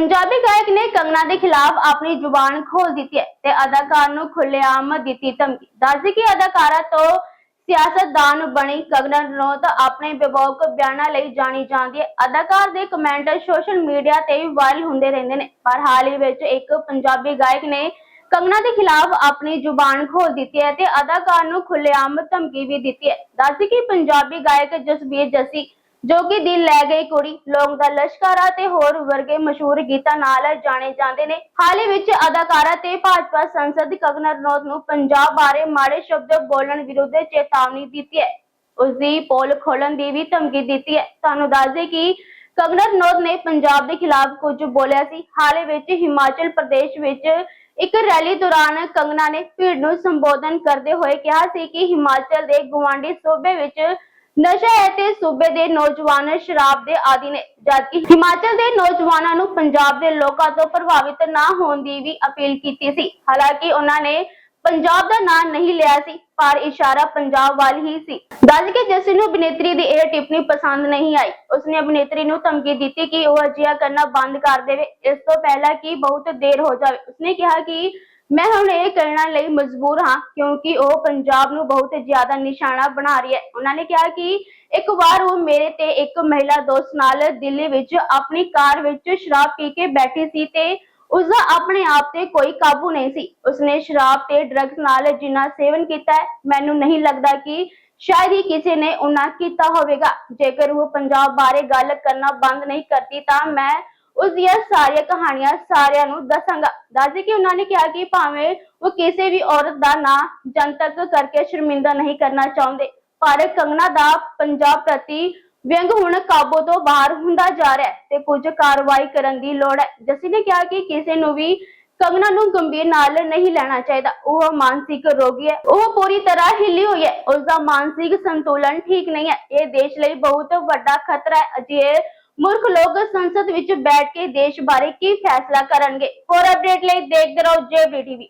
ਪੰਜਾਬੀ ਗਾਇਕ ਨੇ ਕੰਗਨਾ ਦੇ ਖਿਲਾਫ ਆਪਣੀ ਜ਼ੁਬਾਨ ਖੋਲ ਦਿੱਤੀ ਹੈ ਤੇ ਅਦਾਕਾਰ ਨੂੰ ਖੁੱਲੇਆਮ ਦਿੱਤੀ ਧਮਕੀ। ਦੱਸਦੀ ਕਿ ਅਦਾਕਾਰਾ ਤੋਂ ਸਿਆਸਤਦਾਨ ਬਣੀ ਕੰਗਨਾ ਰਣੌਤ ਆਪਣੇ ਵਿਵਾਕ ਬਿਆਨਾਂ ਲਈ ਜਾਣੀ ਜਾਂਦੀ ਹੈ। ਅਦਾਕਾਰ ਦੇ ਕਮੈਂਟ ਸੋਸ਼ਲ ਮੀਡੀਆ ਤੇ ਵਾਇਰਲ ਹੁੰਦੇ ਰਹਿੰਦੇ ਨੇ, ਪਰ ਹਾਲ ਹੀ ਵਿੱਚ ਇੱਕ ਪੰਜਾਬੀ ਗਾਇਕ ਨੇ ਕੰਗਨਾ ਦੇ ਖਿਲਾਫ ਆਪਣੀ ਜ਼ੁਬਾਨ ਖੋਲ ਦਿੱਤੀ ਹੈ ਤੇ ਅਦਾਕਾਰ ਨੂੰ ਖੁੱਲੇਆਮ ਧਮਕੀ ਵੀ ਦਿੱਤੀ ਹੈ। ਦੱਸਦੀ ਕਿ ਪੰਜਾਬੀ ਗਾਇਕ ਜਸਬੀਰ ਜੱਸੀ ਜੋ ਕਿ ਦਿਲ ਲੈ ਗਈ ਕੁੜੀ, ਲੋਕ ਦਾ ਲਸ਼ਕਰਾ ਤੇ ਹੋਰ ਵਰਗੇ ਮਸ਼ਹੂਰ ਗੀਤਾਂ ਨਾਲ ਜਾਣੇ ਜਾਂਦੇ ਨੇ। ਹਾਲ ਹੀ ਵਿੱਚ ਅਦਾਕਾਰਾ ਤੇ ਭਾਜਪਾ ਸੰਸਦ ਕੰਗਨਾ ਰਣੌਤ ਨੂੰ ਪੰਜਾਬ ਬਾਰੇ ਮਾੜੇ ਸ਼ਬਦ ਬੋਲਣ ਵਿਰੁੱਧ ਚੇਤਾਵਨੀ ਦਿੱਤੀ ਹੈ। ਉਸ ਦੀ ਪੋਲ ਖੋਲਣ ਦੀ ਵੀ ਧਮਕੀ ਦਿੱਤੀ ਹੈ। ਤੁਹਾਨੂੰ ਦੱਸ ਦੇ ਕਿ ਕੰਗਨਾ ਰਣੌਤ ਨੇ ਪੰਜਾਬ ਦੇ ਖਿਲਾਫ ਕੁਝ ਬੋਲਿਆ ਸੀ। ਹਾਲੇ ਵਿੱਚ ਹਿਮਾਚਲ ਪ੍ਰਦੇਸ਼ ਵਿੱਚ ਇੱਕ ਰੈਲੀ ਦੌਰਾਨ ਕੰਗਨਾ ਨੇ ਭੀੜ ਨੂੰ ਸੰਬੋਧਨ ਕਰਦੇ ਹੋਏ ਕਿਹਾ ਸੀ ਕਿ ਹਿਮਾਚਲ ਦੇ ਗੁਆਂਢੀ ਸੂਬੇ ਵਿੱਚ ਨਸ਼ਾ ਹੈ ਤੇ ਸੂਬੇ ਦੇ ਨੌਜਵਾਨ ਸ਼ਰਾਬ ਦੇ ਆਦੀ ਨੇ ਜਦਕਿ ਹਿਮਾਚਲ ਦੇ ਨੌਜਵਾਨਾਂ ਨੂੰ ਪੰਜਾਬ ਦੇ ਲੋਕਾਂ ਤੋਂ ਪ੍ਰਭਾਵਿਤ ਨਾ ਹੋਣ ਦੀ ਵੀ ਅਪੀਲ ਕੀਤੀ ਸੀ। ਹਾਲਾਂਕਿ ਉਹਨਾਂ ਨੇ ਪੰਜਾਬ ਦਾ ਨਾਂ ਨਹੀਂ ਲਿਆ ਸੀ, ਪਰ ਇਸ਼ਾਰਾ ਪੰਜਾਬ ਵੱਲ ਹੀ ਸੀ। ਦੱਸ ਕੇ ਜੱਸੀ ਨੂੰ ਅਭਿਨੇਤਰੀ ਦੀ ਇਹ ਟਿੱਪਣੀ ਪਸੰਦ ਨਹੀਂ ਆਈ। ਉਸਨੇ ਅਭਿਨੇਤਰੀ ਨੂੰ ਧਮਕੀ ਦਿੱਤੀ ਕਿ ਉਹ ਅਜਿਹਾ ਕਰਨਾ ਬੰਦ ਕਰ ਦੇਵੇ। ਇਸ ਤੋਂ ਪਹਿਲਾਂ ਕਿ ਬਹੁਤ ਦੇਰ ਹੋ ਜਾਵੇ। ਉਸਨੇ ਕਿਹਾ ਕਿ ਮੈਂ ਹੁਣ ਇਹ ਕਰਨ ਲਈ ਮਜਬੂਰ ਹਾਂ ਕਿਉਂਕਿ ਉਹ ਪੰਜਾਬ ਨੂੰ ਬਹੁਤ ਜ਼ਿਆਦਾ ਨਿਸ਼ਾਨਾ ਬਣਾ ਰਹੀ ਹੈ। ਉਹਨਾਂ ਨੇ ਕਿਹਾ ਕਿ ਇੱਕ ਵਾਰ ਉਹ ਮੇਰੇ ਤੇ ਇੱਕ ਮਹਿਲਾ ਦੋਸਤ ਨਾਲ ਦਿੱਲੀ ਵਿੱਚ ਆਪਣੀ ਕਾਰ ਵਿੱਚ ਸ਼ਰਾਬ ਪੀ ਕੇ ਬੈਠੀ ਸੀ ਤੇ ਉਸਦਾ ਆਪਣੇ ਆਪ ਤੇ ਕੋਈ ਕਾਬੂ ਨਹੀਂ ਸੀ। ਉਸਨੇ ਸ਼ਰਾਬ ਤੇ ਡਰੱਗਸ ਨਾਲ ਜਿੰਨਾ ਸੇਵਨ ਕੀਤਾ ਹੈ, ਮੈਨੂੰ ਨਹੀਂ ਲੱਗਦਾ ਕਿ ਸ਼ਾਇਦ ਹੀ ਕਿਸੇ ਨੇ ਉਹਨਾਂ ਕੀਤਾ ਹੋਵੇਗਾ। ਜੇਕਰ ਉਹ ਪੰਜਾਬ ਬਾਰੇ ਗੱਲ ਕਰਨਾ ਬੰਦ ਨਹੀਂ ਕਰਦੀ ਤਾਂ ਮੈਂ ਉਸ ਦੀਆਂ ਸਾਰੀਆਂ ਕਹਾਣੀਆਂ ਸਾਰਿਆਂ ਨੂੰ ਦੱਸਾਂਗਾ। ਦੱਸਦੇ ਕਿ ਉਹਨਾਂ ਨੇ ਕਿਹਾ ਕਿ ਭਾਵੇਂ ਉਹ ਕਿਸੇ ਵੀ ਔਰਤ ਦਾ ਨਾਂ ਜਨਤਕ ਕਰਕੇ ਸ਼ਰਮਿੰਦਾ ਨਹੀਂ ਕਰਨਾ ਚਾਹੁੰਦੇ, ਪਰ ਕੰਗਨਾ ਦਾ ਪੰਜਾਬ ਪ੍ਰਤੀ ਵਿਅੰਗ ਹੁਣ ਕਾਬੂ ਤੋਂ ਬਾਹਰ ਹੁੰਦਾ ਜਾ ਰਿਹਾ ਤੇ ਕੁਝ ਕਾਰਵਾਈ ਕਰਨ ਦੀ ਲੋੜ ਹੈ। ਜੱਸੀ ਨੇ ਕਿਹਾ ਕਿ ਕਿਸੇ ਨੂੰ ਵੀ ਕੰਗਨਾ ਨੂੰ ਗੰਭੀਰ ਨਾਲ ਨਹੀਂ ਲੈਣਾ ਚਾਹੀਦਾ। ਉਹ ਮਾਨਸਿਕ ਰੋਗੀ ਹੈ। ਉਹ ਪੂਰੀ ਤਰ੍ਹਾਂ ਹਿੱਲੀ ਹੋਈ ਹੈ। ਉਸ ਦਾ ਮਾਨਸਿਕ ਸੰਤੁਲਨ ਠੀਕ ਨਹੀਂ ਹੈ। ਇਹ ਦੇਸ਼ ਲਈ ਬਹੁਤ ਵੱਡਾ ਖਤਰਾ ਹੈ। ਅਜਿਹੇ ਮੁਰਖ ਲੋਕ ਸੰਸਦ ਵਿੱਚ ਬੈਠ ਕੇ ਦੇਸ਼ ਬਾਰੇ ਕੀ ਫੈਸਲਾ ਕਰਨਗੇ? ਹੋਰ ਅਪਡੇਟ ਲਈ ਦੇਖਦੇ ਰਹੋ ਜੇਬੀ ਟੀਵੀ।